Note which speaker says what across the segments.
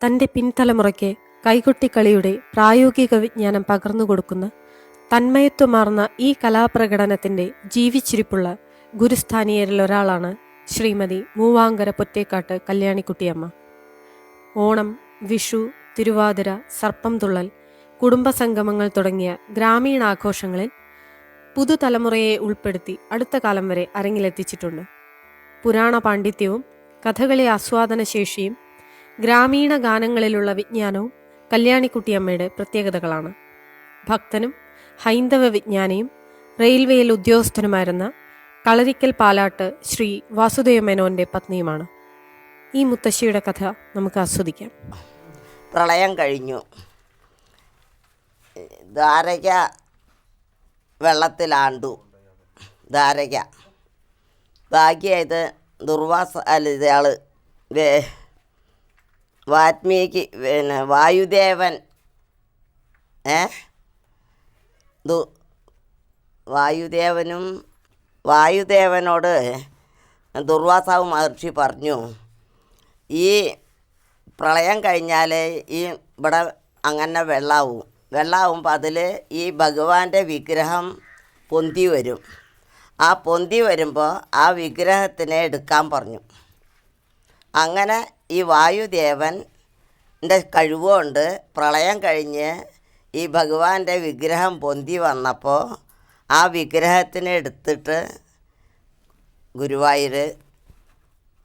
Speaker 1: തന്റെ പിൻതലമുറയ്ക്ക് കൈകൊട്ടിക്കളിയുടെ പ്രായോഗിക വിജ്ഞാനം പകർന്നു കൊടുക്കുന്ന തന്മയത്വമാർന്ന ഈ കലാപ്രകടനത്തിന്റെ ജീവിച്ചിരിപ്പുള്ള ഗുരുസ്ഥാനീയരിൽ ഒരാളാണ് ശ്രീമതി മൂവാങ്കര പൊറ്റേക്കാട്ട് കല്യാണിക്കുട്ടിയമ്മ. ഓണം വിഷു തിരുവാതിര സർപ്പം തുള്ളൽ കുടുംബസംഗമങ്ങൾ തുടങ്ങിയ ഗ്രാമീണാഘോഷങ്ങളിൽ പുതുതലമുറയെ ഉൾപ്പെടുത്തി അടുത്ത കാലം വരെ അരങ്ങിലെത്തിച്ചിട്ടുണ്ട്. പുരാണ പാണ്ഡിത്യവും കഥകളി ആസ്വാദന ശേഷിയും ഗ്രാമീണ ഗാനങ്ങളിലുള്ള വിജ്ഞാനവും കല്യാണിക്കുട്ടിയമ്മയുടെ പ്രത്യേകതകളാണ്. ഭക്തനും ഹൈന്ദവ വിജ്ഞാനിയും റെയിൽവേയിൽ ഉദ്യോഗസ്ഥനുമായിരുന്ന കളരിക്കൽ പാലാട്ട് ശ്രീ വാസുദേവ മേനോന്റെ പത്നിയുമാണ്. ഈ മുത്തശ്ശിയുടെ കഥ നമുക്ക് ആസ്വദിക്കാം.
Speaker 2: പ്രളയം കഴിഞ്ഞു. ധാരക വെള്ളത്തിലാണ്ടു. ധാരക. ബാക്കിയായത് ദുർവാസ അല്ല ഇയാൾ വാത്മീകി പിന്നെ വായുദേവൻ ഏ? ദു വായുദേവനും വായുദേവനോട് ദുർവാസാവ് മഹർഷി പറഞ്ഞു ഈ പ്രളയം കഴിഞ്ഞാൽ ഈ ഇവിടെ അങ്ങനെ വെള്ളമാവും വെള്ളമാവുമ്പോൾ അതിൽ ഈ ഭഗവാന്റെ വിഗ്രഹം പൊന്തി വരും. ആ പൊന്തി വരുമ്പോൾ ആ വിഗ്രഹത്തിനെ എടുക്കാൻ പറഞ്ഞു. അങ്ങനെ ഈ വായുദേവന്റെ കഴിവുകൊണ്ട് പ്രളയം കഴിഞ്ഞ് ഈ ഭഗവാന്റെ വിഗ്രഹം പൊന്തി വന്നപ്പോൾ ആ വിഗ്രഹത്തിനെ എടുത്തിട്ട് ഗുരുവായൂർ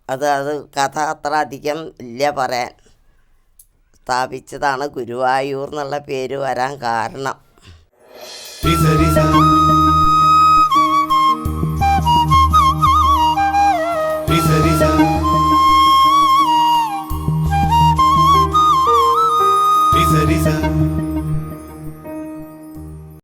Speaker 2: അത് അത് കഥ അത്ര അധികം ഇല്ല പറയാൻ. സ്ഥാപിച്ചതാണ് ഗുരുവായൂർ എന്നുള്ള പേര് വരാൻ കാരണം.